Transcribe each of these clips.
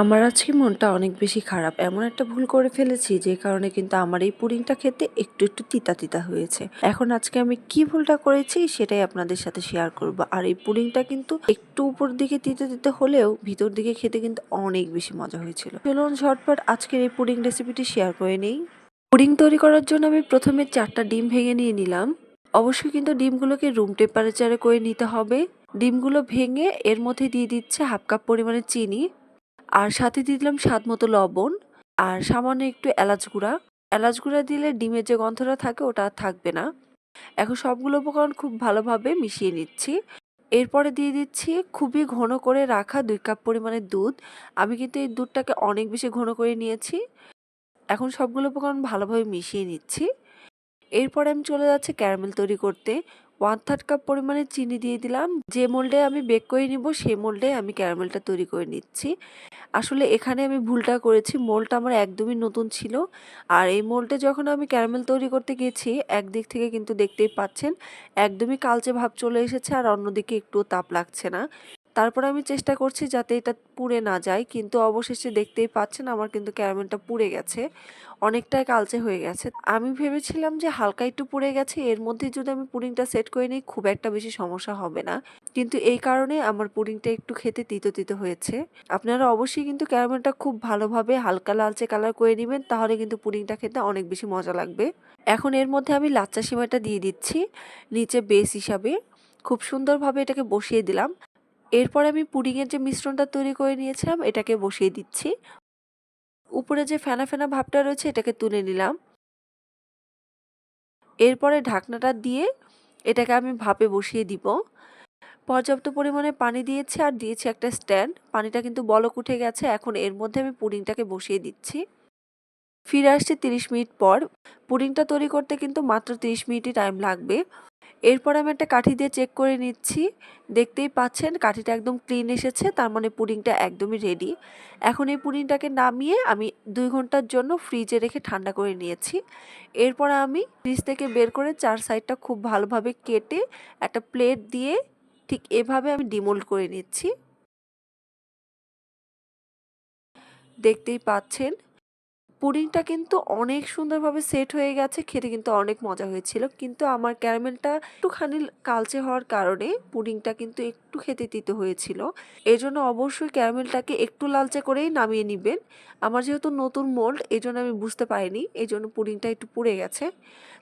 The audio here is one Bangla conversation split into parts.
আমার আজকে মনটা অনেক বেশি খারাপ। এমন একটা ভুল করে ফেলেছি যে কারণে কিন্তু আমার এই পুডিংটা খেতে একটু একটু তিতা তিতা হয়েছে। এখন আজকে আমি কি ভুলটা করেছি সেটাই আপনাদের সাথে শেয়ার করব। আর এই পুডিংটা কিন্তু একটু উপর দিকে তিতে তিতে হলেও ভিতর দিকে খেতে কিন্তু অনেক বেশি মজা হয়েছিল। চলুন ঝটপট আজকের এই পুডিং রেসিপিটি শেয়ার করে নেই। পুডিং তৈরি করার জন্য আমি প্রথমে চারটা ডিম ভেঙে নিয়ে নিলাম। অবশ্যই কিন্তু ডিমগুলোকে রুম টেম্পারেচারে করে নিতে হবে। ডিমগুলো ভেঙে এর মধ্যে দিয়ে দিচ্ছে হাফ কাপ পরিমাণে চিনি। আর সাথে দিয়ে দিলাম স্বাদ মতো লবণ, আর সামান্য একটু এলাচ গুঁড়া। এলাচ গুঁড়া দিলে ডিমের যে গন্ধটা থাকে ওটা আর থাকবে না। এখন সবগুলো উপকরণ খুব ভালোভাবে মিশিয়ে নিচ্ছি। এরপরে দিয়ে দিচ্ছি খুবই ঘন করে রাখা দুই কাপ পরিমাণে দুধ। আমি কিন্তু এই দুধটাকে অনেক বেশি ঘন করে নিয়েছি। এখন সবগুলো উপকরণ ভালোভাবে মিশিয়ে নিচ্ছি। এরপরে আমি চলে যাচ্ছি ক্যারামেল তৈরি করতে। ওয়ান থার্ড কাপ পরিমাণে চিনি দিয়ে দিলাম। যে মোল্ডে আমি বেক করে নিব সেই মোল্ডে আমি ক্যারামেলটা তৈরি করে নিচ্ছি। আসলে এখানে আমি ভুলটা করেছি। মোলটা আমার একদমই নতুন ছিল। আর এই মোল্ডে যখন আমি ক্যারামেল তৈরি করতে গিয়েছি, একদিক থেকে কিন্তু দেখতেই পাচ্ছেন, একদমই কালচে ভাব চলে এসেছে আর অন্যদিকে একটু তাপ লাগছে না। তারপর আমি চেষ্টা করছি যাতে এটা পুড়ে না যায়, কিন্তু অবশেষে দেখতেই পাচ্ছেন আমার কিন্তু ক্যারামেলটা পুড়ে গেছে, অনেকটাই কালচে হয়ে গেছে। আমি ভেবেছিলাম যে হালকা একটু পুড়ে গেছে, এর মধ্যে যদি আমি পুডিংটা সেট করে নিই, খুব একটা বেশি সমস্যা হবে না। কিন্তু এই কারণে আমার পুডিংটা একটু খেতে তিতো তিতো হয়েছে। আপনারা অবশ্যই কিন্তু ক্যারামেলটা খুব ভালোভাবে হালকা লালচে কালার করে নেবেন, তাহলে কিন্তু পুডিংটা খেতে অনেক বেশি মজা লাগবে। এখন এর মধ্যে আমি লাচ্চা সিমাইটা দিয়ে দিচ্ছি, নিচে বেস হিসাবে। খুব সুন্দরভাবে এটাকে বসিয়ে দিলাম। এরপর আমি পুডিংয়ের যে মিশ্রণটা তৈরি করে নিয়েছিলাম, এটাকে বসিয়ে দিচ্ছি। উপরে যে ফেনা ফেনা ভাবটা রয়েছে, এটাকে তুলে নিলাম। এরপরে ঢাকনাটা দিয়ে এটাকে আমি ভাপে বসিয়ে দিব। পর্যাপ্ত পরিমাণে পানি দিয়েছি আর দিয়েছি একটা স্ট্যান্ড। পানিটা কিন্তু বলক উঠে গেছে, এখন এর মধ্যে আমি পুডিংটাকে বসিয়ে দিচ্ছি। ফিরে আসছি তিরিশ মিনিট পর। পুডিংটা তৈরি করতে কিন্তু মাত্র তিরিশ মিনিটই টাইম লাগবে। এরপর আমি একটা কাঠি দিয়ে চেক করে নিচ্ছি। দেখতেই পাচ্ছেন, কাঠিটা একদম ক্লিন এসেছে, তার মানে পুডিংটা একদমই রেডি এখন এই পুডিংটাকে নামিয়ে আমি দুই ঘণ্টার জন্য ফ্রিজে রেখে ঠান্ডা করে নিয়েছি। এরপর আমি ফ্রিজ থেকে বের করে চার সাইডটা খুব ভালোভাবে কেটে একটা প্লেট দিয়ে ঠিক এভাবে আমি ডিমোল্ড করে নিচ্ছি। দেখতেই পাচ্ছেন পুডিংটা কিন্তু অনেক সুন্দরভাবে সেট হয়ে গেছে, খেতে কিন্তু অনেক মজা হয়েছিল। কিন্তু আমার ক্যারামেলটা একটুখানি কালচে হওয়ার কারণে পুডিংটা কিন্তু একটু খেতে তিতে হয়েছিল। এই জন্য অবশ্যই ক্যারামেলটাকে একটু লালচে করেই নামিয়ে নেবেন। আমার যেহেতু নতুন মোল্ড, এই জন্য আমি বুঝতে পারিনি। এই জন্য পুডিংটা একটু পুড়ে গেছে।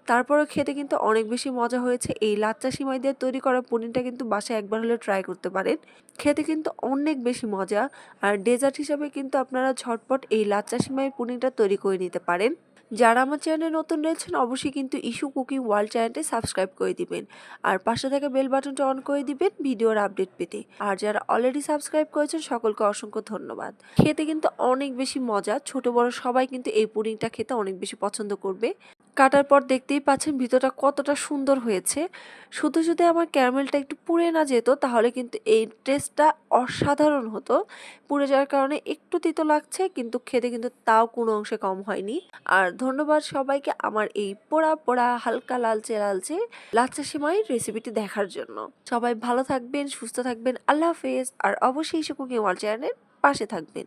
তারপরে খেতে কিন্তু অনেক বেশি মজা হয়েছে। এই লাচ্চা সিমাই দিয়ে তৈরি করা পুডিংটা কিন্তু বাসায় একবার হলে ট্রাই করতে পারেন। খেতে কিন্তু অনেক বেশি মজা। আর ডেজার্ট হিসাবে কিন্তু আপনারা ঝটপট এই লাচ্চা সিমাই পুডিংটা তৈরি করে নিতে পারেন। যারা আমার চ্যানেলে নতুন রয়েছেন, অবশ্যই কিন্তু ইস্যু কুকিং ওয়ার্ল্ড চ্যানেলটি সাবস্ক্রাইব করে দিবেন। আর পাশে থাকা বেল বাটনটা অন করে দিবেন ভিডিওর আপডেট পেতে। আর যারা অলরেডি সাবস্ক্রাইব করেছেন, সকলকে অসংখ্য ধন্যবাদ। খেতে কিন্তু অনেক বেশি মজা। ছোট বড় সবাই কিন্তু এই পুডিংটা খেতে অনেক বেশি পছন্দ করবে। কাটার পর দেখতেই পাচ্ছেন ভিতরটা কতটা সুন্দর হয়েছে। শুধু যদি আমার ক্যারামেলটা একটু পুড়ে না যেত, তাহলে কিন্তু এই টেস্টটা অসাধারণ হতো। পুড়ে যাওয়ার কারণে একটু তিতো লাগছে, কিন্তু খেতে কিন্তু তাও কোনো অংশে কম হয়নি। আর ধন্যবাদ সবাইকে আমার এই পোড়া পোড়া, হালকা লালচে লালচে, লাচ্চা সেমাই রেসিপিটি দেখার জন্য। সবাই ভালো থাকবেন, সুস্থ থাকবেন, আল্লাহ হাফেজ। আর অবশ্যই কুকিং ওয়াল চ্যানেলের পাশে থাকবেন।